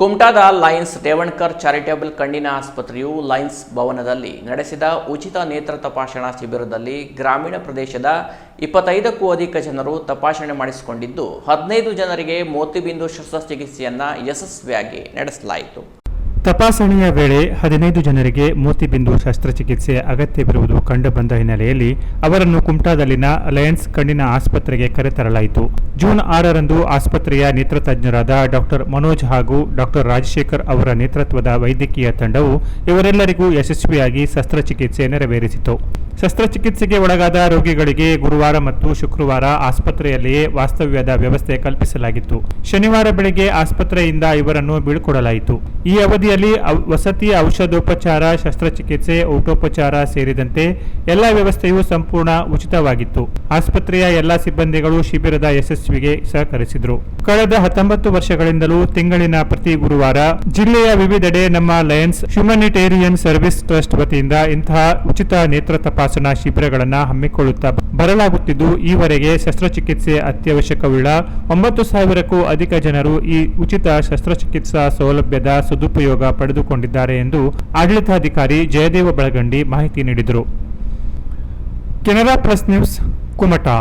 ಕುಮಟಾದ Lions Revankar charitable ಕಣ್ಣಿನ ಆಸ್ಪತ್ರೆಯು Lions ಭವನದಲ್ಲಿ ನಡೆಸಿದ ಉಚಿತ ನೇತ್ರ ತಪಾಸಣಾ ಶಿಬಿರದಲ್ಲಿ ಗ್ರಾಮೀಣ ಪ್ರದೇಶದ ಇಪ್ಪತ್ತೈದಕ್ಕೂ ಅಧಿಕ ಜನರು ತಪಾಸಣೆ ಮಾಡಿಸಿಕೊಂಡಿದ್ದು, ಹದಿನೈದು ಜನರಿಗೆ ಮೋತಿಬಿಂದು ಶಸ್ತ್ರಚಿಕಿತ್ಸೆಯನ್ನು ಯಶಸ್ವಿಯಾಗಿ ನಡೆಸಲಾಯಿತು. ತಪಾಸಣೆಯ ವೇಳೆ ಹದಿನೈದು ಜನರಿಗೆ ಮೋತಿಬಿಂದು ಶಸ್ತ್ರಚಿಕಿತ್ಸೆ ಅಗತ್ಯವಿರುವುದು ಕಂಡುಬಂದ ಹಿನ್ನೆಲೆಯಲ್ಲಿ ಅವರನ್ನು ಕುಮಟಾದಲ್ಲಿನ ಅಲಯನ್ಸ್ ಕಣ್ಣಿನ ಆಸ್ಪತ್ರೆಗೆ ಕರೆತರಲಾಯಿತು. ಜೂನ್ ಆರರಂದು ಆಸ್ಪತ್ರೆಯ ನೇತೃತಜ್ಞರಾದ ಡಾಕ್ಟರ್ ಮನೋಜ್ ಹಾಗೂ ಡಾಕ್ಟರ್ ರಾಜಶೇಖರ್ ಅವರ ನೇತೃತ್ವದ ವೈದ್ಯಕೀಯ ತಂಡವು ಇವರೆಲ್ಲರಿಗೂ ಯಶಸ್ವಿಯಾಗಿ ಶಸ್ತ್ರಚಿಕಿತ್ಸೆ ನೆರವೇರಿಸಿತು. ಶಸ್ತ್ರಚಿಕಿತ್ಸೆಗೆ ಒಳಗಾದ ರೋಗಿಗಳಿಗೆ ಗುರುವಾರ ಮತ್ತು ಶುಕ್ರವಾರ ಆಸ್ಪತ್ರೆಯಲ್ಲಿಯೇ ವಾಸ್ತವ್ಯದ ವ್ಯವಸ್ಥೆ ಕಲ್ಪಿಸಲಾಗಿತ್ತು. ಶನಿವಾರ ಬೆಳಗ್ಗೆ ಆಸ್ಪತ್ರೆಯಿಂದ ಇವರನ್ನು ಬೀಳ್ಕೊಡಲಾಯಿತು. ಈ ಅವಧಿಯಲ್ಲಿ ವಸತಿ, ಔಷಧೋಪಚಾರ, ಶಸ್ತ್ರಚಿಕಿತ್ಸೆ ಊಟೋಪಚಾರ ಸೇರಿದಂತೆ ಎಲ್ಲ ವ್ಯವಸ್ಥೆಯೂ ಸಂಪೂರ್ಣ ಉಚಿತವಾಗಿತ್ತು. ಆಸ್ಪತ್ರೆಯ ಎಲ್ಲ ಸಿಬ್ಬಂದಿಗಳು ಶಿಬಿರದ ಯಶಸ್ವಿಗೆ ಸಹಕರಿಸಿದರು. ಕಳೆದ ಹತ್ತೊಂಬತ್ತು ವರ್ಷಗಳಿಂದಲೂ ತಿಂಗಳಿನ ಪ್ರತಿ ಗುರುವಾರ ಜಿಲ್ಲೆಯ ವಿವಿಧೆಡೆ ನಮ್ಮ ಲಯನ್ಸ್ ಹ್ಯುಮನಿಟೇರಿಯನ್ ಸರ್ವಿಸ್ ಟ್ರಸ್ಟ್ ವತಿಯಿಂದ ಇಂತಹ ಉಚಿತ ನೇತ್ರ ತಪಾಸಣಾ ಶಿಬಿರಗಳನ್ನು ಹಮ್ಮಿಕೊಳ್ಳುತ್ತಾ ಬರಲಾಗುತ್ತಿದ್ದು, ಈವರೆಗೆ ಶಸ್ತ್ರಚಿಕಿತ್ಸೆ ಅತ್ಯವಶ್ಯಕವುಳ್ಳ ಒಂಬತ್ತು ಸಾವಿರಕ್ಕೂ ಅಧಿಕ ಜನರು ಈ ಉಚಿತ ಶಸ್ತ್ರಚಿಕಿತ್ಸಾ ಸೌಲಭ್ಯದ ಸದುಪಯೋಗ ಪಡೆದುಕೊಂಡಿದ್ದಾರೆ ಎಂದು ಆಡಳಿತಾಧಿಕಾರಿ ಜಯದೇವ ಬಳಗಂಡಿ ಮಾಹಿತಿ ನೀಡಿದರು. Canara plus news, Kumta.